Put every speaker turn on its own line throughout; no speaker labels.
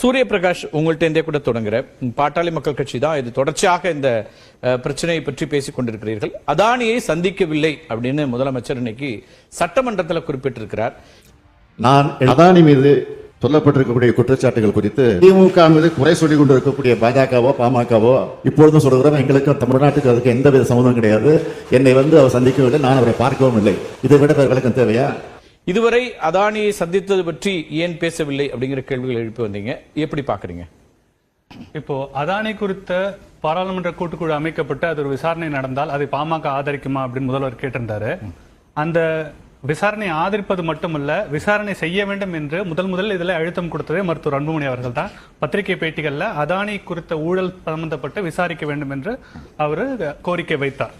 சூரிய பிரகாஷ் உங்கள்கிட்ட இருந்தே கூட தொடங்குற பாட்டாளி மக்கள் கட்சி தான். இது தொடர்ச்சியாக இந்த பிரச்சனையை பற்றி பேசிக் கொண்டிருக்கிறீர்கள். அதானியை சந்திக்கவில்லை அப்படின்னு முதலமைச்சர் இன்னைக்கு சட்டமன்றத்தில் குறிப்பிட்டிருக்கிறார்.
நான் அதானி மீது சொல்லப்பட்டிருக்கக்கூடிய குற்றச்சாட்டுகள் குறித்து திமுக மீது குறை சொல்லிக் கொண்டிருக்கக்கூடிய பாஜகவோ பாமகவோ இப்பொழுதும் சொல்கிறோம் எங்களுக்கு தமிழ்நாட்டுக்கு அதுக்கு எந்தவித சம்மந்தம் கிடையாது. என்னை வந்து அவர் சந்திக்கவில்லை நான் அவரை பார்க்கவும் இல்லை. இதை விட விளக்கம் தேவையா?
இதுவரை அதானியை சந்தித்தது பற்றி ஏன் பேசவில்லை அப்படிங்கிற கேள்விகள் எழுப்பி வந்தீங்க. எப்படி பாக்குறீங்க
இப்போ அதானி குறித்த பாராளுமன்ற கூட்டுக்குழு அமைக்கப்பட்டு அது ஒரு விசாரணை நடந்தால் அதை பாமக ஆதரிக்குமா அப்படின்னு முதல்வர் கேட்டிருந்தாரு. அந்த விசாரணை ஆதரிப்பது மட்டுமல்ல விசாரணை செய்ய வேண்டும் என்று முதல் முதல் இதுல அழுத்தம் கொடுத்ததே மருத்துவர் அன்புமணி அவர்கள் தான். பத்திரிகை பேட்டிகள்ல அதானி குறித்த ஊழல் சம்பந்தப்பட்டு விசாரிக்க வேண்டும் என்று அவரு கோரிக்கை வைத்தார்.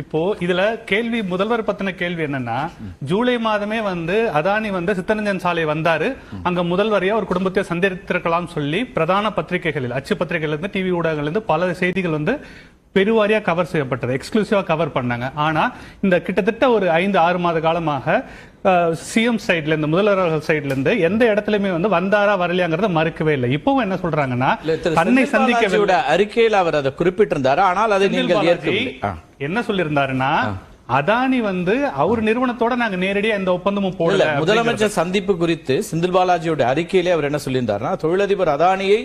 இப்போ இதுல கேள்வி முதல்வர் பத்தின கேள்வி என்னன்னா ஜூலை மாதமே வந்து அதானி வந்து சித்தரஞ்சன் சாலை வந்தாரு. அங்க முதல்வரையா ஒரு குடும்பத்தை சந்தித்திருக்கலாம் சொல்லி பிரதான பத்திரிகைகளில் அச்சு பத்திரிகைகள் இருந்து டிவி ஊடகங்கள்ல இருந்து பல செய்திகள் வந்து பெருவாரியா கவர் செய்யப்பட்டது. எக்ஸ்க்ளூசிவா கவர் பண்ணாங்க. ஆனா இந்த கிட்டத்தட்ட ஒரு ஐந்து ஆறு மாத காலமாக சிஎம் சைட்ல இருந்து முதல்வர் சைட்ல இருந்து எந்த இடத்துலயுமே வந்து வந்தாரா வரலையாங்கிறத மறுக்கவே இல்லை. இப்பவும் என்ன சொல்றாங்கன்னா தன்னை சந்திக்க
அறிக்கையில் அவர் அதை குறிப்பிட்டிருந்தாரு. ஆனால் அதை நீங்கள்.
என்ன சொல்லியிருந்தாருன்னா அதானி வந்து அவர் நிறுவனத்தோட நாங்க நேரடியா எந்த ஒப்பந்தமும் போடல
முதலமைச்சர் சந்திப்பு குறித்து செந்தில் பாலாஜியோட அறிக்கையிலே அவர் என்ன சொல்லியிருந்தாருன்னா தொழிலதிபர் அதானியை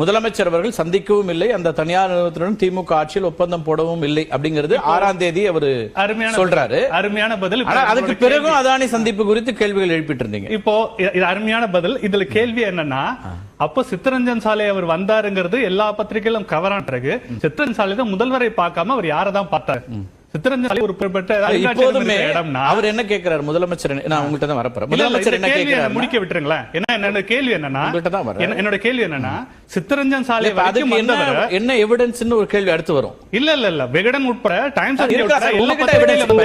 முதலமைச்சர் அவர்கள் சந்திக்கவும் இல்லை. அந்த தனியார் நிறுவனத்துடன் திமுக ஆட்சியில் ஒப்பந்தம் போடவும் இல்லை அப்படிங்கிறது ஆறாம் தேதி அவரு
அருமையான
சொல்றாரு.
அருமையான பதில்
அதுக்கு பிறகும் அதானி சந்திப்பு குறித்து கேள்விகள் எழுப்பிட்டு இருந்தீங்க
இப்போ இது அருமையான பதில். இதுல கேள்வி என்னன்னா அப்போ சித்தரஞ்சன் சாலை அவர் வந்தாருங்கிறது எல்லா பத்திரிகையிலும் கவரான பிறகு சித்தரஞ்சன் சாலை தான் முதல்வரை பார்க்காம அவர் யாரை தான் பார்த்தாரு? சித்தரஞ்சன் ஒரு
அவர் என்ன கேட்கிறாரு முதலமைச்சர் நான் உங்கள்கிட்ட தான் வரப்போறேன் முதலமைச்சர் என்ன
கேள்வியை
கேட்கிறாரு
முடிக்க விட்டுருங்களேன் என்ன என்னோட கேள்வி என்னன்னா
உங்கள்கிட்ட தான் வரேன்.
என்ன- என்னோட கேள்வி என்னன்னா சித்தரஞ்சன் சாலை
அதுக்கு என்ன
வந்தவர்
என்ன எவிடன்ஸ்னு ஒரு கேள்வி அடுத்து வரும்
இல்ல விகடன் உட்பட டைம்ஸ்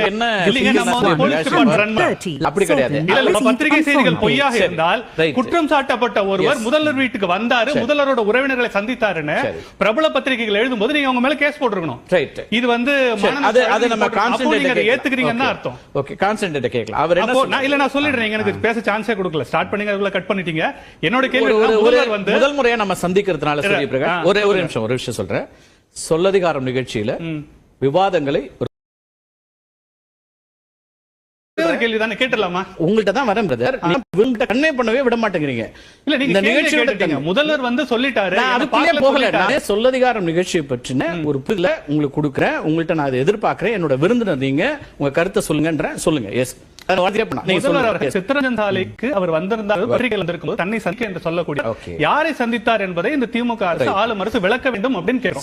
என்ன. அப்படி கிடையாது.
பத்திரிகை செய்திகள். பொய்யாக. இருந்தால். குற்றம் சாட்டப்பட்ட ஒருவர். முதல்வர் வீட்டுக்கு வந்தாரு முதல்வரோட உறவினர்களை சந்தித்தாருன்னு. பிரபல பத்திரிகைகள் எழுதும்போது நீங்க அவங்க மேல கேஸ் போட்டுருக்கணும். இது வந்து
அது நம்ம
அதை ஏத்துக்கிறீங்கன்னு அர்த்தம்.
ஓகே கான்சென்ட்ரேட் கேட்கலாம். அவர் என்ன
நான்? இல்ல நான் சொல்லிடுறேன். எனக்கு பேச சான்ஸே கொடுக்கல. ஸ்டார்ட் பண்ணீங்க அதுக்குள்ள கட் பண்ணிட்டீங்க. என்னோட கேள்வி வந்து
முதல் முறையா நம்ம சந்திக்கிறதுனால சரி பிரகாஷ் ஒரே ஒரு நிமிஷம் ஒரு விஷயம் சொல்றேன். சொல்லதிகாரம் நிகழ்ச்சியில விவாதங்களை ஒரு-
கேள்வி தானே கேட்டுடலாமா?
உங்கள்ட்ட தான் வரேன் பிரதர் உங்கள்கிட்ட கன்வே பண்ணவே விட மாட்டேங்கிறீங்க.
இல்ல நீங்க
நிகழ்ச்சியோட தன்மை.
முதல்வர் வந்து சொல்லிட்டாரு.
அதுக்குள்ளே போகல. நானே சொல்லதிகாரம் நிகழ்ச்சியை பற்றின ஒரு புரிதல உங்களுக்கு கொடுக்குறேன். உங்கள்ட்ட நான் அதை எதிர்பார்க்கிறேன். என்னோட விருந்தினர் நீங்க உங்க கருத்தை சொல்லுங்கன்றேன் சொல்லுங்க. எஸ்
முதல்வர் அவர் வந்திருந்தார். பத்திரிகையில் வந்திருக்கும் தன்னை சந்திக்க என்று சொல்லக்கூடிய. யாரை சந்தித்தார் என்பதை இந்த திமுக அரசு ஆளும் அரசு விளக்க வேண்டும் அப்படின்னு.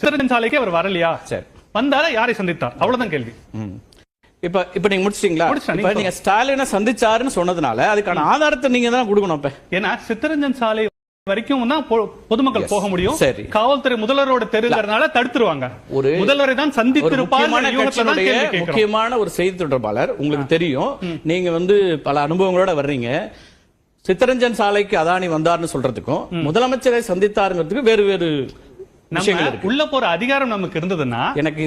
சித்தரஞ்சன் சாலைக்கு அவர் வரலையா?
சரி.
வந்தாரா யாரை சந்தித்தார்? அவ்வளவுதான் கேள்வி.
இப்ப இப்ப நீங்க முடிச்சிட்டீங்களா? இப்ப
நீங்க
ஸ்டாலினை சந்திச்சாருன்னு சொன்னதுனால அதுக்கான ஆதாரத்தை நீங்க தான் கொடுக்கணும் இப்ப.
ஏன்னா சித்தரஞ்சன் சாலை வரைக்கும் தான் பொதுமக்கள். போக முடியும்.
சரி.
காவல்துறை முதல்வரோட தெருங்கிறதுனால தடுத்துருவாங்க.
ஒரு-
முதல்வரை தான்
ஒரு
சந்தித்திருப்பார்
முக்கியமான ஒரு செய்தி தொடர்பாளர் உங்களுக்கு தெரியும். நீங்க வந்து பல அனுபவங்களோட வர்றீங்க. சித்தரஞ்சன் சாலைக்கு அதானி வந்தார்னு சொல்றதுக்கும் முதலமைச்சரை சந்தித்தாருங்கிறதுக்கு வேறு வேறு
உள்ள போற அதிகாரம் நமக்கு இருந்ததுன்னா
எனக்கு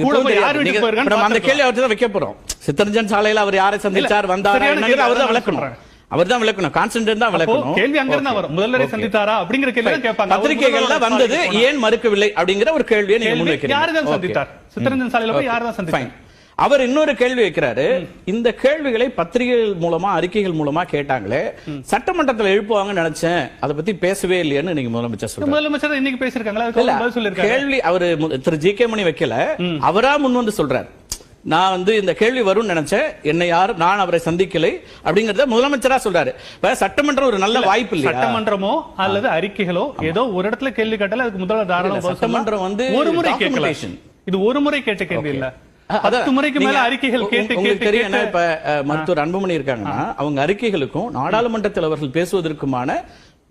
அந்த கேள்வி அவர்கிட்ட வைக்க போறோம். சித்தரஞ்சன் சாலையில அவர் யாரை சந்திச்சார் வந்தாரா அவர் தான் விளக்கணும். அவர் தான் விளக்கணும். கான்சென்ட்ரேட் தான் விளக்கணும்.
கேள்வி அங்க இருந்தா. வரும். முதல்வரை. சந்தித்தாரா அப்படிங்கிற கேள்வி கேட்பாங்க.
பத்திரிகைகள்ல வந்தது. ஏன் மறுக்கவில்லை அப்படிங்கிற ஒரு கேள்வியை நீங்க முன்வைக்கிறீங்க.
யாரு தான். சந்தித்தார்? சித்தரஞ்சன் சாலையில போய் யார் தான் சந்தித்தார்?
Fine. அவர் இன்னொரு கேள்வி வைக்கிறாரு. இந்த கேள்விகளை பத்திரிகைகள் மூலமா அறிக்கைகள் மூலமா கேட்டாங்களே சட்டமன்றத்தில் எழுப்புவாங்கன்னு நினைச்சேன். அதை பத்தி பேசவே இல்லையேன்னு நீங்க முதலமைச்சர் சொல்றாரு.
முதலமைச்சர் இன்னைக்கு பேசிருக்காங்களா
கேள்வி அவரு திரு ஜி கே மணி வைக்கல. அவரா முன் வந்து சொல்றாரு. நான் வந்து இந்த கேள்வி வரும்னு நினைச்சேன். என்னை யாரும் நான் அவரை சந்திக்கலை அப்படிங்கறத முதலமைச்சரா சொல்றாரு. இப்ப சட்டமன்றம் ஒரு நல்ல வாய்ப்பு இல்லையா?
சட்டமன்றமோ அல்லது அறிக்கைகளோ ஏதோ ஒரு இடத்துல கேள்வி கேட்டால அதுக்கு முதல்வர் தாராளமா
இல்ல, சட்டமன்றம். வந்து
ஒரு முறை கேட்கல
documentation.
இது ஒரு முறை கேட்ட கேள்வி இல்ல. பத்து முறைக்கு மேல அறிக்கைகள் கேட்டு கேட்டு
தெரியும் இப்ப மருத்துவர் அன்புமணி இருக்காங்கன்னா அவங்க அறிக்கைகளுக்கும் நாடாளுமன்றத்தில் அவர்கள் பேசுவதற்குமான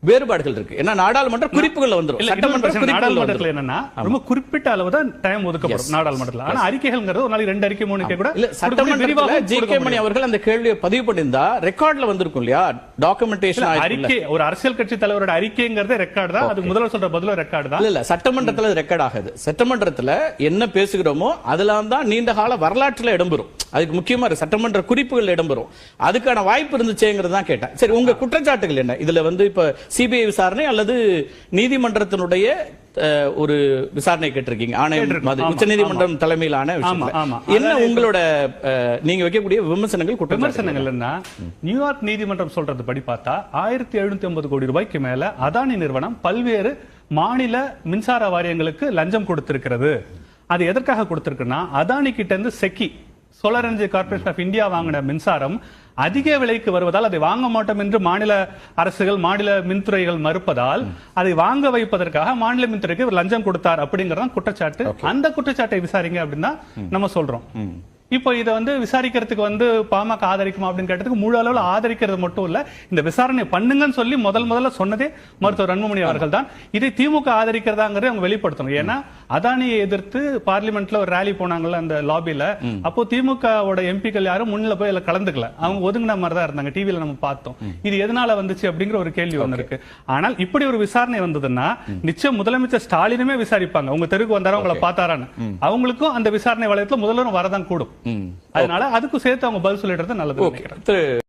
வேறுபாடுகள் இருக்கு. ஏன்னா நாடாளுமன்ற குறிப்புகள்
இன்னொரு
சட்டமன்ற
நாடாளுமன்றத்துல என்னன்னா ரொம்ப குறிப்பிட்ட அளவு தான் டைம் ஒதுக்கப்படும் நாடாளுமன்றத்துல. ஆனா அறிக்கைகள்ங்கிறது ஒரு நாளைக்கு ரெண்டு அறிக்கை மூணு கூட
இல்ல
விரிவாக
ஜி. கே. மணி. அவர்கள் அந்த கேள்வியை பதிவு பண்ணியிருந்தா ரெக்கார்ட்ல வந்திருக்கும் இல்லையா? டாக்குமெண்டேஷன்
அறிக்கை ஒரு அரசியல் கட்சி தலைவரோட அறிக்கைங்கிறதே ரெக்கார்டு தான். அது முதல்வர் சொல்ற பதில ரெக்கார்டு தான்.
இல்ல இல்ல சட்டமன்றத்துல ரெக்கார்ட் ஆகுது. சட்டமன்றத்துல என்ன பேசுகிறோமோ அதெல்லாம் தான் நீண்ட கால வரலாற்றுல இடம்பெறும் அதுக்கு முக்கியமா இருக்கு. சட்டமன்ற குறிப்புகள் இடம்பெறும். அதுக்கான வாய்ப்பு இருந்துச்சேங்கிறது தான் கேட்டேன். சரி உங்க குற்றச்சாட்டுகள் என்ன? இதுல வந்து இப்ப சிபிஐ விசாரணை அல்லது நீதிமன்றத்தினுடைய ஒரு விசாரணை கேட்டிருக்கீங்க. ஆணையம். மாதிரி
ஆமா,
உச்சநீதிமன்றம் தலைமையிலான. என்ன உங்களோட நீங்க வைக்கக்கூடிய விமர்சனங்கள் குற்றச்சாட்டுகள்?
விமர்சனங்கள் என்ன? நியூயார்க் நீதிமன்றம் சொல்றது படி பார்த்தா ஆயிரத்தி எழுநூத்தி ஐம்பது கோடி ரூபாய்க்கு மேல அதானி நிறுவனம் பல்வேறு மாநில மின்சார வாரியங்களுக்கு லஞ்சம் கொடுத்திருக்கிறது. அது எதற்காக கொடுத்திருக்குன்னா அதானி கிட்ட இருந்து SECI solar energy corporation of India வாங்கின மின்சாரம் அதிக விலைக்கு வருவதால் அதை வாங்க மாட்டோம் என்று மாநில அரசுகள் மாநில மின்துறைகள் மறுப்பதால் அதை வாங்க வைப்பதற்காக மாநில மின்துறைக்கு லஞ்சம் கொடுத்தார் அப்படிங்கறதான் குற்றச்சாட்டு. அந்த குற்றச்சாட்டை விசாரிங்க அப்படின்னா நம்ம சொல்றோம். இப்போ இதை வந்து விசாரிக்கிறதுக்கு வந்து பாமக ஆதரிக்குமா அப்படின்னு கேட்டதுக்கு முழு அளவில் ஆதரிக்கிறது மட்டும் இல்ல இந்த விசாரணை பண்ணுங்கன்னு சொல்லி முதல் முதல்ல சொன்னதே மருத்துவர் அன்புமணி அவர்கள் தான் இதை திமுக ஆதரிக்கிறதாங்கிறத அவங்க வெளிப்படுத்தணும். ஏன்னா அதானியை எதிர்த்து பார்லிமெண்ட்ல ஒரு ரேலி போனாங்கல்ல அந்த லாபில அப்போ திமுகவோட எம்பிக்கள் யாரும் முன்னில போய் அதுல கலந்துக்கல. அவங்க ஒதுங்கின மாதிரி தான் இருந்தாங்க டிவில நம்ம பார்த்தோம். இது எதனால வந்துச்சு அப்படிங்கிற ஒரு கேள்வி ஒண்ணு இருக்கு. ஆனால் இப்படி ஒரு விசாரணை வந்ததுன்னா நிச்சயம் முதலமைச்சர் ஸ்டாலினுமே விசாரிப்பாங்க. உங்க தெருக்கு வந்தாரா உங்களை பார்த்தாரான்னு. அவங்களுக்கும் அந்த விசாரணை வளையத்துல முதல்வரும் வரதான் கூடும். அதனால அதுக்கும் சேர்த்து அவங்க பதில் சொல்லிடுறது நல்லது